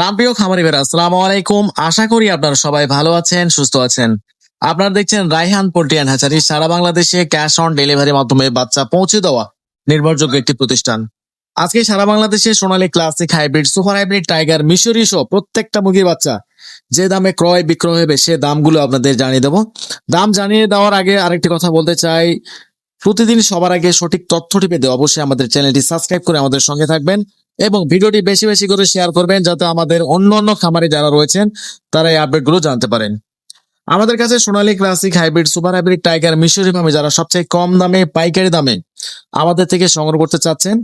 প্রান্তীয় খামারি বেরা আসসালামু আলাইকুম। আশা করি আপনারা সবাই ভালো আছেন, সুস্থ আছেন। আপনারা দেখছেন রাইহান পোল্ট্রিয়ান হ্যাচারি। সারা বাংলাদেশে ক্যাশ অন ডেলিভারির মাধ্যমে বাচ্চা পৌঁছে দেওয়া নির্ভরযোগ্য একটি প্রতিষ্ঠান। আজকে সারা বাংলাদেশে Sonali classic hybrid, super hybrid tiger, মিশরি সহ প্রত্যেকটা মুরগির বাচ্চা যে দামে ক্রয় বিক্রয় হবে, সে দামগুলো আপনাদের জানিয়ে দেবো। দাম জানিয়ে দেওয়ার আগে আরেকটি কথা বলতে চাই। প্রতিদিন সবার আগে সঠিক তথ্যটি পেতে অবশ্যই আমাদের চ্যানেলটি সাবস্ক্রাইব করে আমাদের সঙ্গে থাকবেন। এবং ভিডিওটি বেশি বেশি করে শেয়ার করবেন যাতে আমাদের অন্য অন্য খামারে যারা রয়েছেন, তারা এই আপডেটগুলো জানতে পারেন। আমাদের কাছে Sonali classic hybrid super hybrid tiger মিশরি ফার্মে যারা সবচেয়ে কম দামে, পাইকারি দামে আমাদের থেকে সংগ্রহ করতে চাচ্ছেন,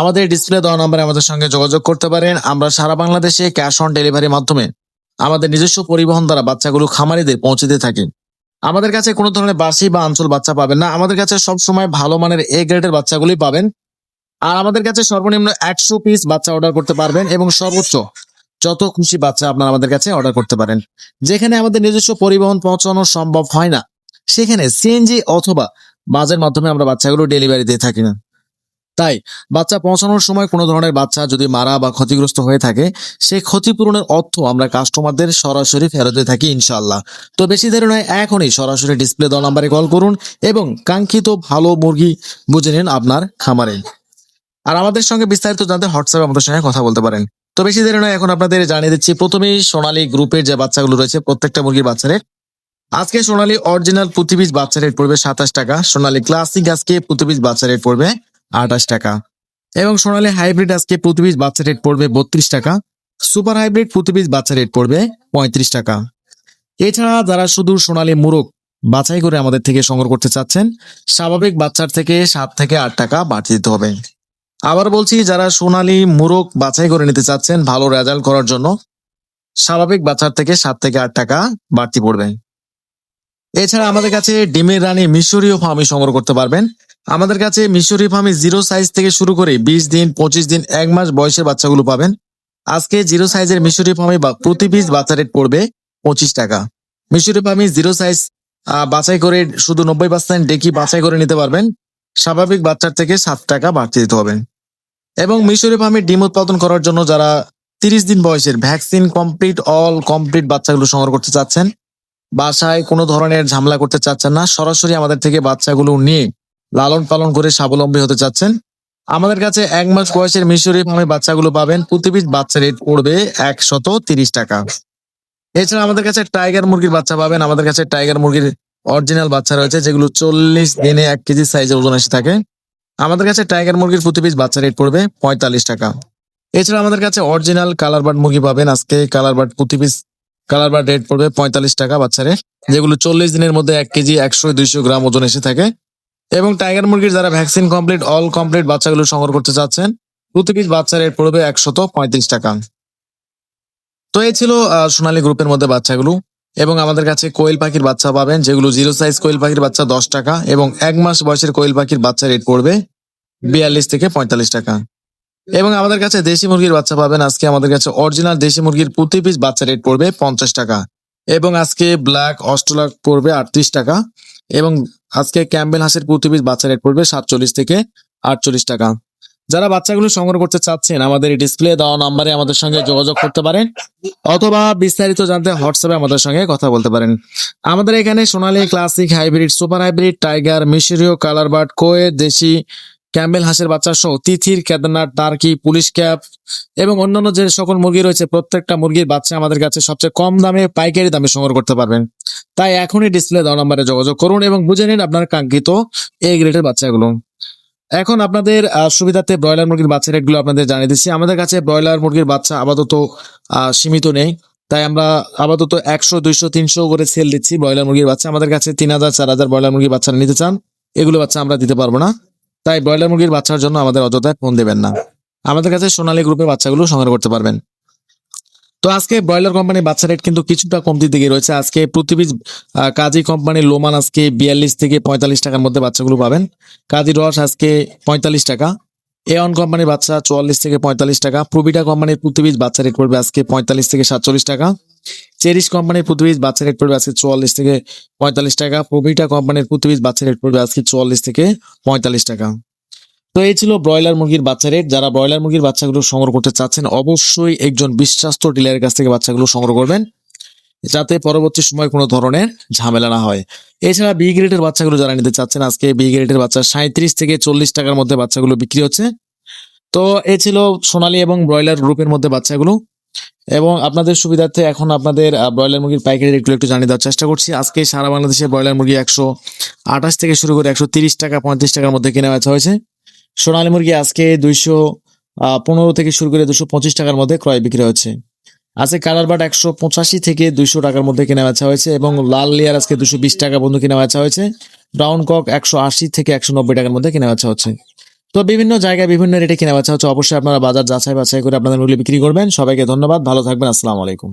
আমাদের ডিসপ্লে দেওয়া নম্বরে আমাদের সঙ্গে যোগাযোগ করতে পারেন। আমরা সারা বাংলাদেশে ক্যাশ অন ডেলিভারির মাধ্যমে আমাদের নিজস্ব পরিবহন দ্বারা বাচ্চাগুলো খামারিদের পৌঁছে দিয়ে থাকি আমাদের কাছে কোনো ধরনের বাসি বা আঞ্চল বাচ্চা পাবেন না। আমাদের কাছে সব সময় ভালো মানের এ গ্রেডের বাচ্চাগুলোই পাবেন। আর আমাদের কাছে সর্বনিম্ন একশো পিস বাচ্চা অর্ডার করতে পারবেন এবং সর্বোচ্চ যত খুশি বাচ্চা আপনারা আমাদের কাছে অর্ডার করতে পারেন। যেখানে আমাদের নিজস্ব পরিবহন পৌঁছানো সম্ভব হয় না, সেখানে সিএনজি অথবা বাসের মাধ্যমে আমরা বাচ্চাগুলো ডেলিভারি দিয়ে থাকি না। তাই বাচ্চা পৌঁছানোর সময় কোনো ধরনের বাচ্চা যদি মারা বা ক্ষতিগ্রস্ত হয়ে থাকে, সেই ক্ষতিপূরণের অর্থ আমরা কাস্টমারদের সরাসরি ফেরত দিয়ে থাকি ইনশাল্লাহ তো বেশি দেরি নয়, এখনই সরাসরি ডিসপ্লে দেওয়া নাম্বারে কল করুন এবং কাঙ্ক্ষিত ভালো মুরগি বুঝে নিন আপনার খামারে। আর আমাদের সঙ্গে বিস্তারিত জানতে হোয়াটসঅ্যাপে আমাদের সঙ্গে কথা বলতে পারেন। তো বেশি দেরি নয়, এখন আপনাদের জানিয়ে দিচ্ছি, প্রথমেই সোনালী গ্রুপের যে বাচ্চাগুলো রয়েছে, প্রত্যেকটা মুরগির বাচ্চা রেট আজকে সোনালী অরিজিনাল পিস বাচ্চা রেট পড়বে সাতাশ টাকা, সোনালী ক্লাসিক আজকে পিস বাচ্চা রেট পড়বে আঠাশ টাকা। এবং সোনালী হাইব্রিড আজকে পিস বাচ্চা রেট পড়বে বত্রিশ টাকা সুপার হাইব্রিড পিস বাচ্চা রেট পড়বে পঁয়ত্রিশ টাকা। এছাড়া যারা শুধু সোনালী মুরগ বাছাই করে আমাদের থেকে সংগ্রহ করতে চাচ্ছেন, স্বাভাবিক বাচ্চার থেকে সাত থেকে আট টাকা বাড়তি দিতে হবে। আবার বলছি, যারা সোনালী মুরগ বাছাই করে নিতে চাচ্ছেন ভালো রেজাল্ট করার জন্য, স্বাভাবিক বাচ্চার থেকে সাত থেকে আট টাকা বাড়তি পড়বে। এছাড়া আমাদের কাছে ডিমের রানী মিশরীয় ফার্মি সংগ্রহ করতে পারবেন। আমাদের কাছে মিশরীয় ফার্মি জিরো সাইজ থেকে শুরু করে বিশ দিন, পঁচিশ দিন, এক মাস বয়সের বাচ্চাগুলো পাবেন। আজকে জিরো সাইজের মিশরীয় ফার্মি প্রতি পিস বাচ্চা রেট পড়বে পঁচিশ টাকা। মিশরীয় ফার্মি জিরো সাইজ বাছাই করে শুধু নব্বই পার্সেন্ট ডেকি বাছাই করে নিতে পারবেন। স্বাভাবিক বাচ্চার থেকে সাত টাকা বাড়তি দিতে হবে। এবং মিশরি ফার্মে ডিম উৎপাদন করার জন্য যারা তিরিশ দিন বয়সের ভ্যাকসিন কমপ্লিট, অল কমপ্লিট বাচ্চাগুলো সংগ্রহ করতে চাচ্ছেন, বাসায় কোনো ধরনের ঝামেলা করতে চাচ্ছেন না, সরাসরি আমাদের থেকে বাচ্চাগুলো নিয়ে লালন পালন করে স্বাবলম্বী হতে চাচ্ছেন। আমাদের কাছে এক মাস বয়সের মিশরি ফার্মে বাচ্চাগুলো পাবেন প্রতি বাচ্চা রেট পড়বে একশত তিরিশ টাকা। এছাড়া আমাদের কাছে টাইগার মুরগির বাচ্চা পাবেন, আমাদের কাছে টাইগার মুরগির অরিজিনাল বাচ্চা রয়েছে, যেগুলো চল্লিশ দিনে এক কেজি সাইজের ওজন এসে থাকে। আমাদের কাছে টাইগার মুরগির প্রতি পিস বাচ্চা রেট পড়বে পঁয়তাল্লিশ টাকা। এছাড়া আমাদের কাছে অরিজিনাল কালার বার্ড মুরগি পাবেন, আজকে কালার বার্ড প্রতি পিস কালার বার্ড রেট পড়বে পঁয়তাল্লিশ টাকা বাচ্চারে যেগুলো চল্লিশ দিনের মধ্যে এক কেজি একশো দুইশো গ্রাম ওজন এসে থাকে। এবং টাইগার মুরগির যারা ভ্যাকসিন কমপ্লিট অল কমপ্লিট বাচ্চাগুলো সংগ্রহ করতে চাচ্ছেন, প্রতি পিস বাচ্চা রেট পড়বে একশত পঁয়ত্রিশ টাকা। তো এই ছিল সোনালী গ্রুপের মধ্যে বাচ্চাগুলো। এবং আমাদের কাছে কোয়েল পাখির বাচ্চা পাবেন, যেগুলো জিরো সাইজ কোয়েল পাখির বাচ্চা দশ টাকা এবং এক মাস বয়সের কোয়েল পাখির বাচ্চা রেট পড়বে বিয়াল্লিশ থেকে পঁয়তাল্লিশ টাকা। এবং আমাদের কাছে দেশি মুরগির বাচ্চা পাবেন, আজকে আমাদের কাছে অরিজিনাল দেশি মুরগির প্রতি পিস বাচ্চা রেট পড়বে পঞ্চাশ টাকা। এবং আজকে ব্ল্যাক অস্ট্রেলাক পড়বে আটত্রিশ টাকা এবং আজকে ক্যাম্বেল হাঁসের প্রতি পিস বাচ্চা রেট পড়বে সাতচল্লিশ থেকে আটচল্লিশ টাকা। যারা বাচ্চাগুলো সংগ্রহ করতে চাচ্ছেন, আমাদের ডিসপ্লে দেওয়া নাম্বারে আমাদের সঙ্গে যোগাযোগ করতে পারেন, অথবা বিস্তারিত জানতে হোয়াটসঅ্যাপে আমাদের সঙ্গে কথা বলতে পারেন। আমাদের এখানে Sonali classic hybrid super hybrid tiger মিশরীয় কালার বার্ড কোয়ে, দেশি, ক্যাম্বেল হাঁসের বাচ্চা সহ তিথির, কেদারনাথ টার্কি পুলিশ ক্যাপ এবং অন্যান্য যে সকল মুরগি রয়েছে, প্রত্যেকটা মুরগির বাচ্চা আমাদের কাছে সবচেয়ে কম দামে, পাইকারি দামে সংগ্রহ করতে পারবেন। তাই এখনই ডিসপ্লে দেওয়া নাম্বারে যোগাযোগ করুন এবং বুঝে নিন আপনার কাঙ্ক্ষিত এই গ্রেডের বাচ্চাগুলো। এখন আপনাদের সুবিধার্থে ব্রয়লার মুরগির বাচ্চা রেটগুলো আপনাদের জানিয়ে দিচ্ছি। আমাদের কাছে ব্রয়লার মুরগির বাচ্চা আপাতত সীমিত নেই। তাই আমরা আপাতত একশো, দুইশো, তিনশো করে সেল দিচ্ছি ব্রয়লার মুরগির বাচ্চা। আমাদের কাছে তিন হাজার, চার হাজার ব্রয়লার মুরগির বাচ্চা নিতে চান, এগুলো বাচ্চা আমরা দিতে পারব না। তাই ব্রয়লার মুরগির বাচ্চার জন্য আমাদের অযথায় ফোন দেবেন না। আমাদের কাছে সোনালী গ্রুপের বাচ্চাগুলো সংগ্রহ করতে পারবেন। তো আজকে ব্রয়লার কোম্পানির বাচ্চা রেট কিন্তু কিছুটা কমতির দিকে রয়েছে। আজকে পিস কাজী কোম্পানির লোমান আজকে বিয়াল্লিশ থেকে পঁয়তাল্লিশ টাকার মধ্যে বাচ্চাগুলো পাবেন। কাজী রস আজকে পঁয়তাল্লিশ টাকা। এওয়ান কোম্পানির বাচ্চা চুয়াল্লিশ থেকে পঁয়তাল্লিশ টাকা। প্রবিটা কোম্পানির পিস বাচ্চা রেট পড়বে আজকে পঁয়তাল্লিশ থেকে সাতচল্লিশ টাকা। চেরিশ কোম্পানির পিস বাচ্চা রেট পড়বে আজকে চুয়াল্লিশ থেকে পঁয়তাল্লিশ টাকা। প্রবিটা কোম্পানির পিস বাচ্চা রেট পড়বে আজকে চুয়াল্লিশ থেকে পঁয়তাল্লিশ টাকা। তো এই ছিল ব্রয়লার মুরগির বাচ্চা রেট যারা ব্রয়লার মুরগির বাচ্চাগুলো সংগ্রহ করতে চাচ্ছেন, অবশ্যই একজন বিশ্বাস্ত ডিলারের কাছ থেকে বাচ্চাগুলো সংগ্রহ করবেন, যাতে পরবর্তী সময় কোনো ধরনের ঝামেলা না হয়। এছাড়া বি গ্রেডের বাচ্চাগুলো যারা নিতে চাচ্ছেন, আজকে বি গ্রেডের বাচ্চা সাঁত্রিশ থেকে চল্লিশ টাকার মধ্যে বাচ্চাগুলো বিক্রি হচ্ছে। তো এ ছিল সোনালী এবং ব্রয়লার গ্রুপের মধ্যে বাচ্চাগুলো। এবং আপনাদের সুবিধার্থে এখন আপনাদের ব্রয়লার মুরগির পাইকারি রেটগুলো একটু জানিয়ে দেওয়ার চেষ্টা করছি। আজকে সারা বাংলাদেশে ব্রয়লার মুরগি একশো আঠাশ থেকে শুরু করে একশো তিরিশ টাকা পঁয়ত্রিশ টাকার মধ্যে কেনা বেচা হয়েছে। সোনালী মুরগি আজকে দুইশো পনেরো থেকে শুরু করে দুশো পঁচিশ টাকার মধ্যে ক্রয় বিক্রি হচ্ছে আজকে কালার বাট একশো পঁচাশি থেকে দুইশো টাকার মধ্যে কেনা বেচা হয়েছে এবং লাল লেয়ার আজকে দুশো বিশ টাকা বন্ধু কেনা বেচা হয়েছে। ব্রাউন কক একশো আশি থেকে একশো নব্বই টাকার মধ্যে কেনা বেচা হচ্ছে। তো বিভিন্ন জায়গায় বিভিন্ন রেটে কেনা বেচা হচ্ছে। অবশ্যই আপনারা বাজার যাচাই বাছাই করে আপনাদের মূল্য বিক্রি করবেন। সবাইকে ধন্যবাদ। ভালো থাকবেন। আসসালামু আলাইকুম।